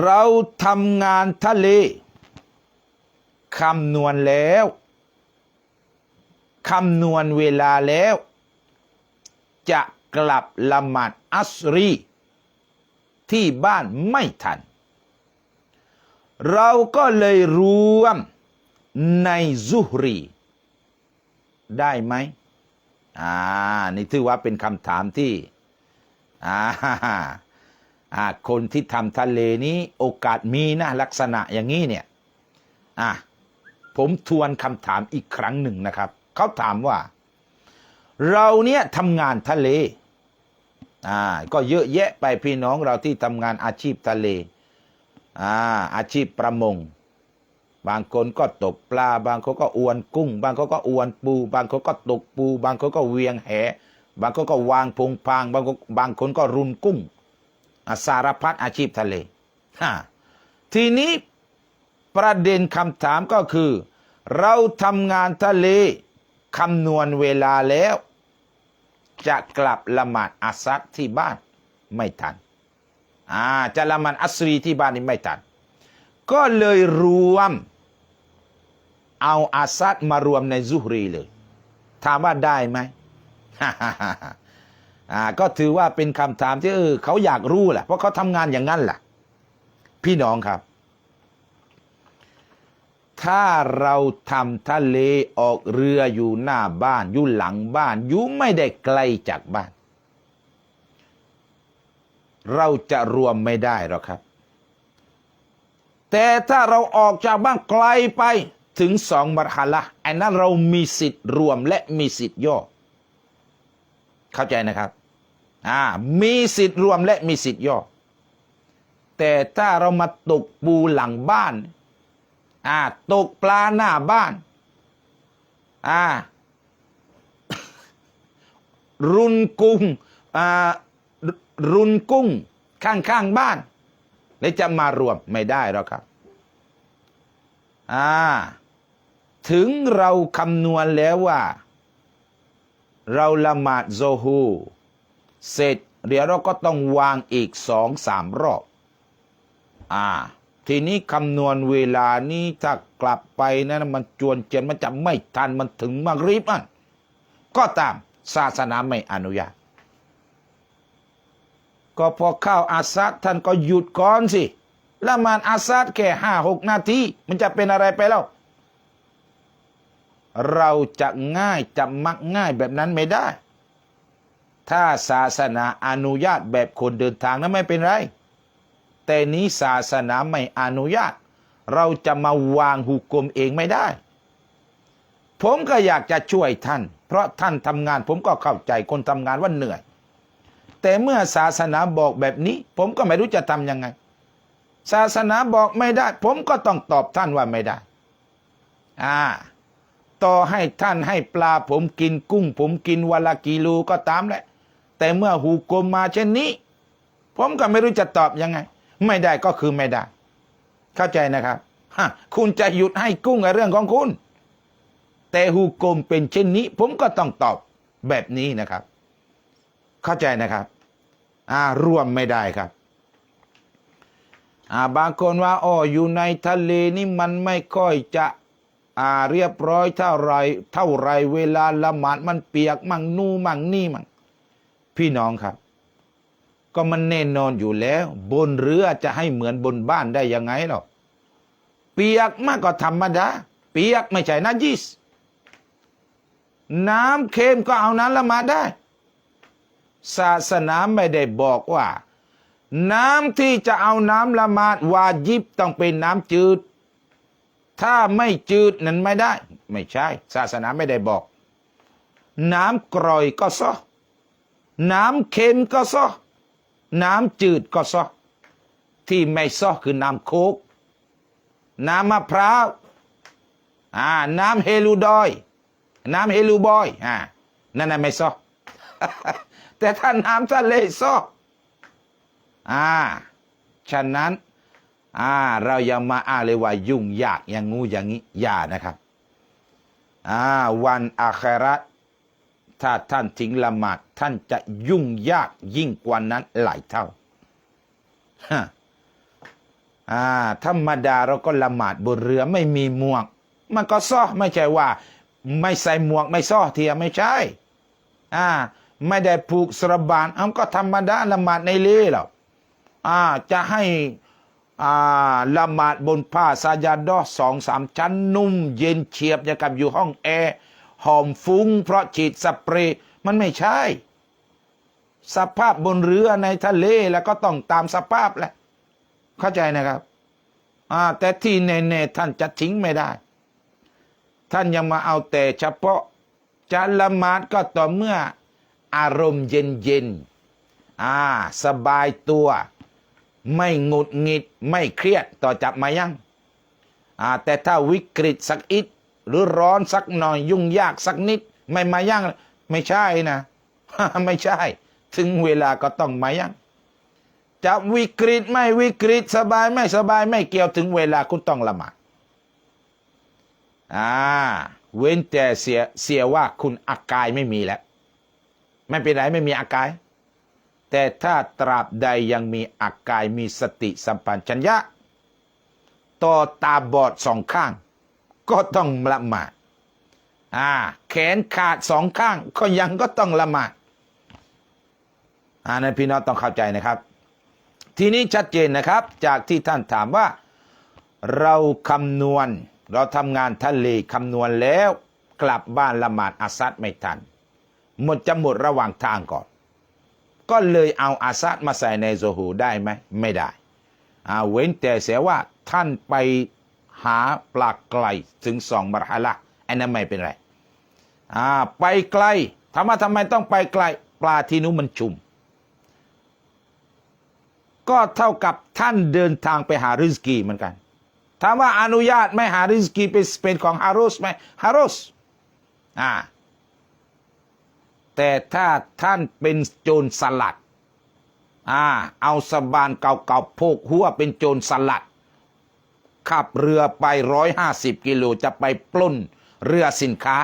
เราทำงานทะเลคำนวณแล้วคำนวณเวลาแล้ว จะกลับละหมาดอัสรี ที่บ้านไม่ทัน เราก็เลยรวมในซุฮรี ได้ไหมอ่า นี่ถือว่าเป็นคำถามที่อ่าอ่า คนที่ทำทะเลนี้โอกาสมีนะลักษณะอย่างนี้เนี่ยอะผมทวนคำถามอีกครั้งหนึ่งนะครับ เขาถามว่า เราเนี่ยทำงานทะเลอ่าก็เยอะแยะไปพี่น้องเราที่ทำงานอาชีพทะเลอ่าอาชีพประมง บางคนก็ตกปลา บางคนก็อวนกุ้ง บางคนก็อวนปู บางคนก็ตกปู บางคนก็เวียงแห บางคนก็วางพงพาง บางคนบางคนก็รุนกุ้ง สารพัดอาชีพทะเล ทีนี้ประเด็นคำถามก็คือ เราทำงานทะเลคำนวณเวลาแล้ว จะกลับละหมาดอาซัดที่บ้านไม่ทันอ่าจะละหมาดอัสรีที่บ้านนี่ไม่ทัน ก็เลยรวม เอาอาซัดมารวมในซุฮรีเลย ถามว่าได้ไหม อ่าก็ถือว่าเป็นคำถามที่เออเขาอยากรู้แหละเพราะเขาทำงานอย่างนั้นแหละพี่น้องครับ ถ้าเราทำทะเลออกเรืออยู่หน้าบ้านอยู่หลังบ้านอยู่ไม่ได้ไกลจากบ้าน เราจะรวมไม่ได้หรอกครับ แต่ถ้าเราออกจากบ้านไกลไปถึงสองมรหละอันนั้นเรามีสิทธิ์รวมและมีสิทธิ์ย่อ เข้าใจนะครับ อ่ามีสิทธิ์รวมและมีสิทธิ์ย่อ แต่ถ้าเรามาตกปูหลังบ้านอ่าตกปลาหน้าบ้านอ่ารุนกุ้งอ่ารุนกุ้งข้างๆบ้านแล้วจะมารวมไม่ได้หรอกครับอ่าถึงเราคำนวณแล้วว่า เราละหมาดโซฮู เสร็จเดี๋ยวเราก็ต้องวางอีกสองสามรอบ อ่า ทีนี้คำนวณเวลานี้ถ้ากลับไปนะมันจวนเจียนมันจะไม่ทันมันถึงมักรีบมันก็ตามศาสนาไม่อนุญาต ก็พอเข้าอาซัดท่านก็หยุดก่อนสิละหมาดอาซัดแค่ห้าหกนาทีมันจะเป็นอะไรไปแล้ว เราจะง่ายจะมักง่ายแบบนั้นไม่ได้ ถ้าศาสนาอนุญาตแบบคนเดินทางนั้นไม่เป็นไร แต่นี้ศาสนาไม่อนุญาต เราจะมาวางหุกกลมเองไม่ได้ ผมก็อยากจะช่วยท่าน เพราะท่านทำงานผมก็เข้าใจคนทำงานว่าเหนื่อย แต่เมื่อศาสนาบอกแบบนี้ ผมก็ไม่รู้จะทำยังไง ศาสนาบอกไม่ได้ ผมก็ต้องตอบท่านว่าไม่ได้ อ่าต่อให้ท่านให้ปลาผมกินกุ้ง ผมกินวันละกิโลก็ตามแหละ แต่เมื่อหูกลมมาเช่นนี้ ผมก็ไม่รู้จะตอบยังไง ไม่ได้ก็คือไม่ได้ เข้าใจนะครับฮะคุณจะหยุดให้กุ้งในเรื่องของคุณ แต่หูกลมเป็นเช่นนี้ ผมก็ต้องตอบแบบนี้นะครับ เข้าใจนะครับอ่าร่วมไม่ได้ครับอ่าบางคนว่าอ๋ออยู่ในทะเลนี่มันไม่ค่อยจะอ่าเรียบร้อยเท่าไรเท่าไรเวลาละหมาดมันเปียกมั่งนู่มั่งนี่มั่ง พี่น้องครับ ก็มันแน่นอนอยู่แล้ว บนเรือจะให้เหมือนบนบ้านได้ยังไงหรอกเปียกมากก็ธรรมดาเปียกไม่ใช่นะยิสน้ำเค็มก็เอาน้ำละมาดได้ ศาสนาไม่ได้บอกว่า น้ำที่จะเอาน้ำละมาดวาจิบต้องเป็นน้ำจืด ถ้าไม่จืดนั้นไม่ได้ ไม่ใช่ ศาสนาไม่ได้บอก น้ำกร่อยก็ซอ น้ำเค็มก็ซอน้ำจืดก็ซอที่ไม่ซอคือน้ำโคก น้ำมะพร้าวอ่า น้ำเฮลูดอย น้ำเฮลูบอยอ่านั่นน่ะไม่ซอแต่ถ้าน้ำทะเลซออ่า ฉะนั้น อ่า เราอย่ามาอ้าเลยว่ายุ่งยากอย่างงูอย่างนี้อย่านะครับ อ่า วันอาคราต ถ้าท่านทิ้งละหมาดท่านจะยุ่งยากยิ่งกว่านั้นหลายเท่าฮะอ่าธรรมดาเราก็ละหมาดบนเรือไม่มีหมวก มันก็ซ้อไม่ใช่ว่า ไม่ใส่หมวกไม่ซ้อเทียไม่ใช่ อ่า ไม่ได้ผูกสระบานเอาก็ธรรมดาละหมาดในเรือหรอกอ่าจะให้อ่าละหมาดบนผ้าซาญาดอสองสามชั้นนุ่มเย็นเฉียบอย่างกับอยู่ห้องแอร์ หอมฟุ้งเพราะฉีดสเปรย์มันไม่ใช่ สภาพบนเรือในทะเลแล้วก็ต้องตามสภาพแหละ เข้าใจนะครับอ่าแต่ที่แน่ๆท่านจะทิ้งไม่ได้ ท่านยังมาเอาแต่เฉพาะจะละหมาดก็ต่อเมื่ออารมณ์เย็นๆอ่า สบายตัว ไม่หงุดหงิด ไม่เครียดต่อจับมายังอ่าแต่ถ้าวิกฤตสักอิด หรือร้อนสักหน่อยยุ่งยากสักนิด ไม่มายังไม่ใช่นะ ไม่ใช่ ถึงเวลาก็ต้องมายังจะวิกฤตไม่วิกฤตสบายไม่สบายไม่เกี่ยวถึงเวลาคุณต้องละหมาดอ่า เว้นแต่เสียเสียว่าคุณอากายไม่มีแล้ว ไม่เป็นไรไม่มีอากาย แต่ถ้าตราบใดยังมีอากายมีสติสัมปชัญญะ ต่อตาบอดสองข้าง ก็ต้องละหมาดอ่าแขนขาดสองข้างก็ยังก็ต้องละหมาดอ่านั้นพี่น้องต้องเข้าใจนะครับ ทีนี้ชัดเจนนะครับ จากที่ท่านถามว่า เราคำนวณ เราทำงานทะเลคำนวณแล้วกลับบ้านละหมาดอาซัดไม่ทัน หมดจะหมดระหว่างทางก่อน ก็เลยเอาอาซัดมาใส่ในโซฮูได้ไหมไม่ได้อ่าเว้นแต่เสียว่าท่านไป หาปลาไกลถึงสองมรหละอันนั้นไม่เป็นไรอ่าไปไกลถามว่าทำไมต้องไปไกล ปลาที่นู้นมันชุมก็เท่ากับท่านเดินทางไปหาริสกีเหมือนกันถามว่าอนุญาตไม่หาริสกีเป็นเป็นของฮารุสไหมฮารุสอ่าแต่ถ้าท่านเป็นโจรสลัดอ่าเอาสบานเก่าๆโพกหัวเป็นโจรสลัด ขับเรือไปร้อยห้าสิบกิโลจะไปปล้นเรือสินค้า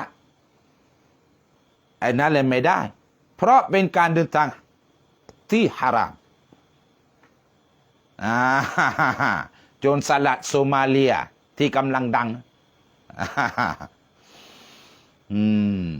ไอ้นั้นเลยไม่ได้ เพราะเป็นการเดินทางที่ฮารามโจรสลัดโซมาเลียที่กำลังดังอืม